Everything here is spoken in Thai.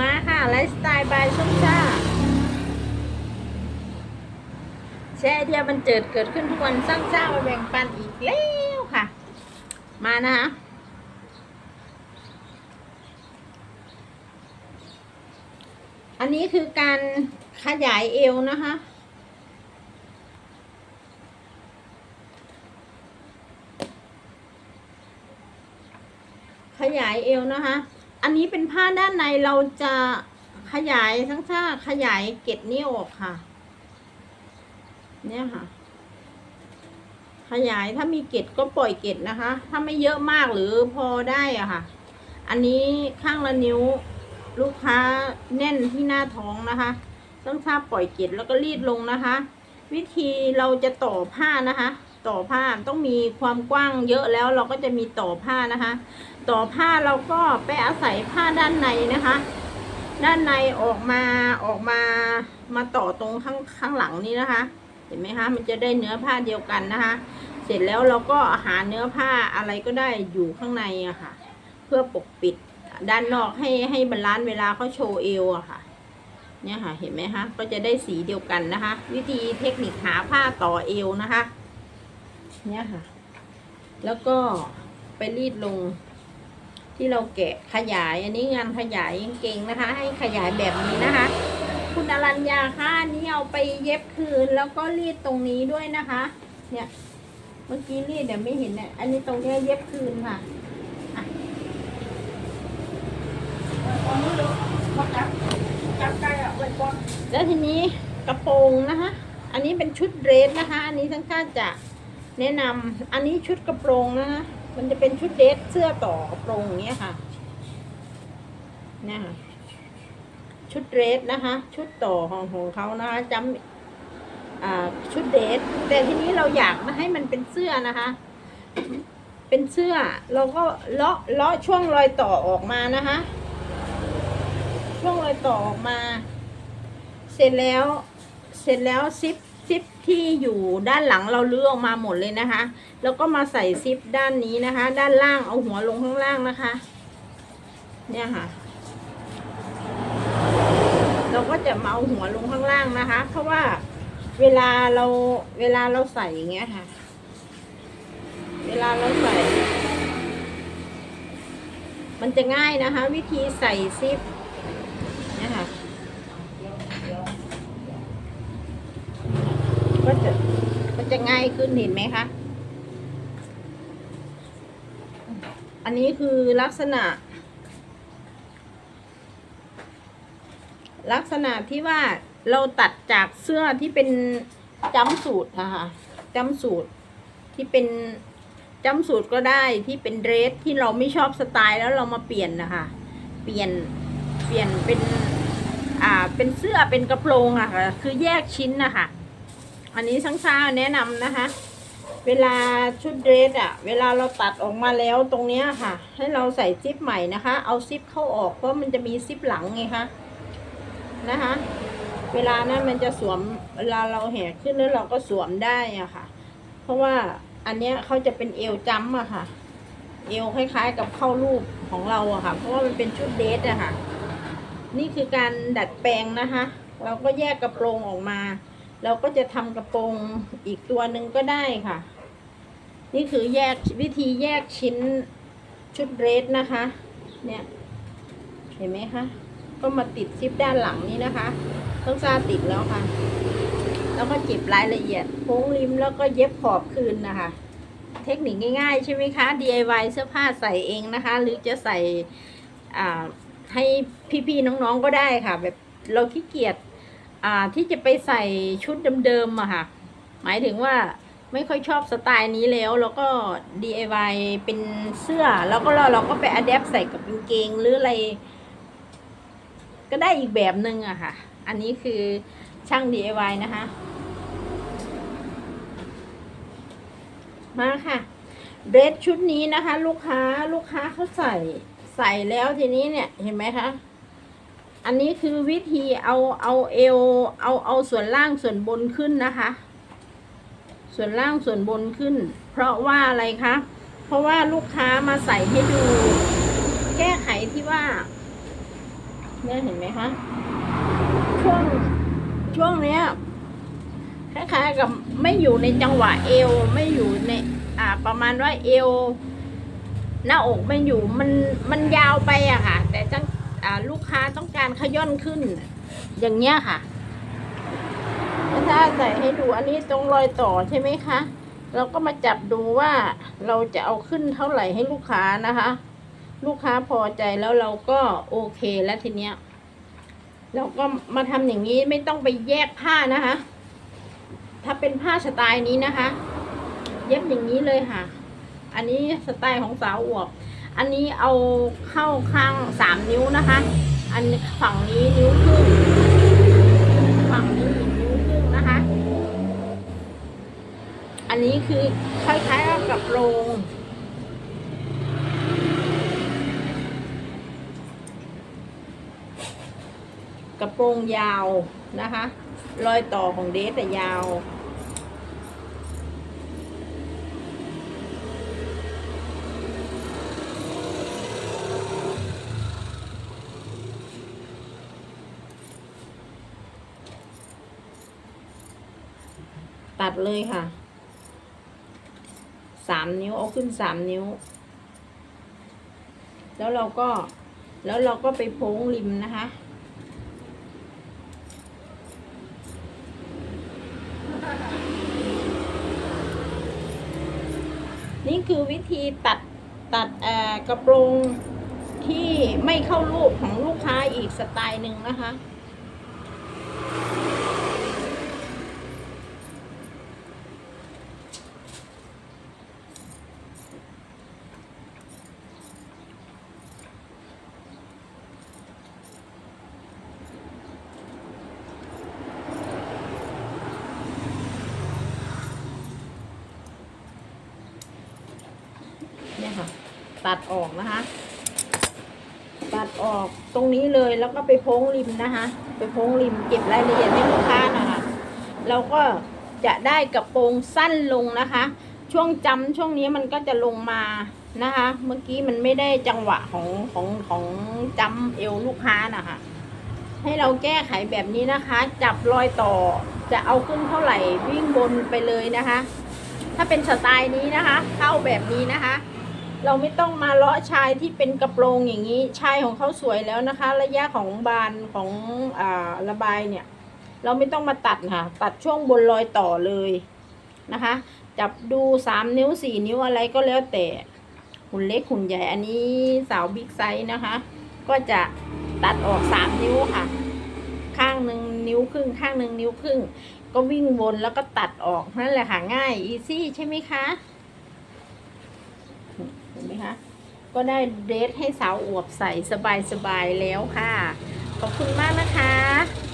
มาค่ะ ไลฟ์สไตล์บายส้มซ่าแชร์ไอเดียบันเจิดเกิดขึ้นทุกวันสร้างซ่ามาแบ่งปันอีกแล้วค่ะ มานะคะอันนี้คือการขยายเอวนะคะ ขยายเอวนะคะ อันนี้เป็นผ้าด้านในเราจะขยายทั้งท่าขยายเกล็ดนี้ออกค่ะ เนี่ยค่ะ ขยายถ้ามีเกล็ดก็ปล่อยเกล็ดนะคะ ถ้าไม่เยอะมากหรือพอได้อะค่ะ อันนี้ข้างละนิ้วลูกค้าแน่นที่หน้าท้องนะคะ ต้องท่าปล่อยเกล็ดแล้วก็รีดลงนะคะ วิธีเราจะต่อผ้านะคะ ต่อผ้าต้องมีความกว้างเยอะแล้วเราก็จะมีต่อผ้านะคะ ต่อผ้าเราก็ไปอาศัยผ้าด้านในนะคะ ด้านในออกมาออกมามาต่อตรงข้างข้างหลังนี้นะคะ เห็นไหมคะมันจะได้เนื้อผ้าเดียวกันนะคะ เสร็จแล้วเราก็หาเนื้อผ้าอะไรก็ได้อยู่ข้างในอะค่ะ เพื่อปกปิดด้านนอกให้ให้บาลานซ์เวลาเขาโชว์เอวอะค่ะ เนี่ยค่ะ เห็นไหมคะ ก็จะได้สีเดียวกันนะคะ วิธีเทคนิคหาผ้าต่อเอวนะคะ เนี่ยค่ะ แล้วก็ไปรีดลง ที่เราแกะขยาย อันนี้งานขยายกางเก่งนะคะ ให้ขยายแบบนี้นะคะ คุณอรัญญาค่ะนี้เอาไปเย็บคืน แล้วก็รีดตรงนี้ด้วยนะคะ เนี่ยเมื่อกี้รีดเดี๋ยวไม่เห็นเนี่ยอันนี้ตรงนี้เย็บคืนค่ะอะแล้วทีนี้กระโปรงนะคะ อันนี้เป็นชุดเดรสนะคะ อันนี้ทั้งข้าจะ แนะนำอันนี้ชุดกระโปรงนะมันจะเป็นชุดเดรสเสื้อต่อกระโปรงอย่างเงี้ยค่ะเนี่ยค่ะ ชุดเดรสนะคะ ชุดต่อของของเขานะคะจำอ่าชุดเดรสแต่ทีนี้เราอยากมาให้มันเป็นเสื้อนะคะ เป็นเสื้อเราก็เลาะเลาะช่วงรอยต่อออกมานะคะ ช่วงรอยต่อออกมา เสร็จแล้ว เสร็จแล้วซิป ซิปที่อยู่ด้านหลังเราเลื้อออกมาหมดเลยนะคะ แล้วก็มาใส่ซิปด้านนี้นะคะ ด้านล่างเอาหัวลงข้างล่างนะคะ เนี่ยค่ะ เราก็จะมาเอาหัวลงข้างล่างนะคะ เพราะว่าเวลาเราเวลาเราใส่อย่างเงี้ยค่ะ เวลาเราใส่ มันจะง่ายนะคะ วิธีใส่ซิปเนี่ยค่ะ ก็จะมันจะง่ายขึ้นเห็นไหมคะ อันนี้คือลักษณะ ลักษณะที่ว่าเราตัดจากเสื้อที่เป็นจำสูตรนะคะจำสูตรที่เป็นจำสูตรก็ได้ที่เป็นเดรสที่เราไม่ชอบสไตล์แล้วเรามาเปลี่ยนนะคะ เปลี่ยนเปลี่ยนเป็น อ่าเป็นเสื้อเป็นกระโปรงอะค่ะ คือแยกชิ้นนะคะ อันนี้ช่างซ่าแนะนำนะคะ เวลาชุดเดรสอะเวลาเราตัดออกมาแล้วตรงเนี้ยค่ะ ให้เราใส่ซิปใหม่นะคะ เอาซิปเข้าออกเพราะมันจะมีซิปหลังไงคะนะคะ เวลานั้นมันจะสวมเวลาเราแหกขึ้นแล้วเราก็สวมได้อะค่ะ เพราะว่าอันเนี้ยเขาจะเป็นเอวจ้ำอะค่ะ เอวคล้ายๆ กับเข้ารูปของเราอะค่ะ เพราะว่ามันเป็นชุดเดทอะค่ะ นี่คือการดัดแปลงนะคะ เราก็แยกกระโปรงออกมา เราก็จะทำกระโปรงอีกตัวหนึ่งก็ได้ค่ะ นี่คือแยกวิธีแยกชิ้นชุดเรสนะคะ เนี่ย เห็นไหมคะ ก็มาติดซิปด้านหลังนี้นะคะต้องซาติดแล้วค่ะ แล้วก็เก็บรายละเอียดโค้งริมแล้วก็เย็บขอบคืนนะคะ เทคนิคง่าย ๆ ใช่ไหมคะ DIY เสื้อผ้าใส่เองนะคะ หรือจะใส่ให้พี่ๆน้องๆก็ได้ค่ะ แบบเราขี้เกียจ อ่าที่จะไปใส่ชุดเดิมๆอะค่ะ หมายถึงว่าไม่ค่อยชอบสไตล์นี้แล้วแล้วก็ DIY เป็นเสื้อ แล้วก็เราเราก็ไปอัดแอปใส่กับกางเกงหรืออะไร ก็ได้อีกแบบหนึ่งอะค่ะ อันนี้คือช่าง DIY นะคะ มาค่ะเดรสชุดนี้นะคะ ลูกค้าลูกค้าเขาใส่ใส่แล้วทีนี้เนี่ยเห็นไหมคะ อันนี้คือวิธีเอาเอาเอวเอาเอาส่วนล่างส่วนบนขึ้นนะคะ ส่วนล่างส่วนบนขึ้น เพราะว่าอะไรคะเพราะว่าลูกค้ามาใส่ให้ดู แก้ไขที่ว่าเนี่ยเห็นไหมคะช่วงช่วงเนี้ยคล้ายๆกับไม่อยู่ในจังหวะเอวไม่อยู่ในอ่าประมาณว่าเอวหน้าอกไม่อยู่มันมันยาวไปอะค่ะ แต่จัง ลูกค้าต้องการขย่อนขึ้น อย่างเงี้ยค่ะถ้าใส่ให้ดูอันนี้ตรงรอยต่อใช่ไหมคะ เราก็มาจับดูว่าเราจะเอาขึ้นเท่าไหร่ให้ลูกค้านะคะ ลูกค้าพอใจแล้วเราก็โอเคแล้วทีเนี้ยเราก็มาทำอย่างนี้ไม่ต้องไปแยกผ้านะคะ ถ้าเป็นผ้าสไตล์นี้นะคะ เย็บอย่างนี้เลยค่ะ อันนี้สไตล์ของสาวอวบ อันนี้เอาเข้าข้างสามนิ้วนะคะ อันฝั่งนี้นิ้วครึ่งฝั่งนี้อีกนิ้วครึ่งนะคะ อันนี้คือคล้ายๆกับโรงกระโปรงยาวนะคะ รอยต่อของเดทแต่ยาว ตัดเลยค่ะสามนิ้วเอาขึ้นสามนิ้ว แล้วเราก็แล้วเราก็ไปโพ้งริมนะคะ นี่คือวิธีตัดตัดเอ่อกระโปรงที่ไม่เข้ารูปของลูกค้าอีกสไตล์หนึ่งนะคะ เนี่ยค่ะ ตัดออกนะคะ ตัดออกตรงนี้เลยแล้วก็ไปโพ้งริมนะคะ ไปโพ้งริมเก็บรายละเอียดให้ลูกค้านะคะเราก็จะได้กระโปรงสั้นลงนะคะ ช่วงจำช่วงนี้มันก็จะลงมานะคะ เมื่อกี้มันไม่ได้จังหวะของของของจำเอวลูกค้านะคะ ให้เราแก้ไขแบบนี้นะคะ จับรอยต่อจะเอาขึ้นเท่าไหร่วิ่งบนไปเลยนะคะ ถ้าเป็นสไตล์นี้นะคะ เข้าแบบนี้นะคะ เราไม่ต้องมาเลาะชายที่เป็นกระโปรงอย่างนี้ ชายของเขาสวยแล้วนะคะ ระยะของบานของอระบายเนี่ย เราไม่ต้องมาตัดค่ะ ตัดช่วงบนรอยต่อเลยนะคะ จับดูสามนิ้วสี่นิ้วอะไรก็แล้วแต่หุ่นเล็กหุ่นใหญ่อันนี้สาวบิ๊กไซส์นะคะ ก็จะตัดออกสามนิ้วค่ะ ข้างหนึ่งนิ้วครึ่ง ข้างหนึ่งนิ้วครึ่ง ก็วิ่งวนแล้วก็ตัดออกนั่นแหละค่ะง่ายอีซี่ใช่ไหมคะ เห็นไหมคะ ก็ได้เดรสให้สาวอวบใส่สบายๆแล้วค่ะ ขอบคุณมากนะคะ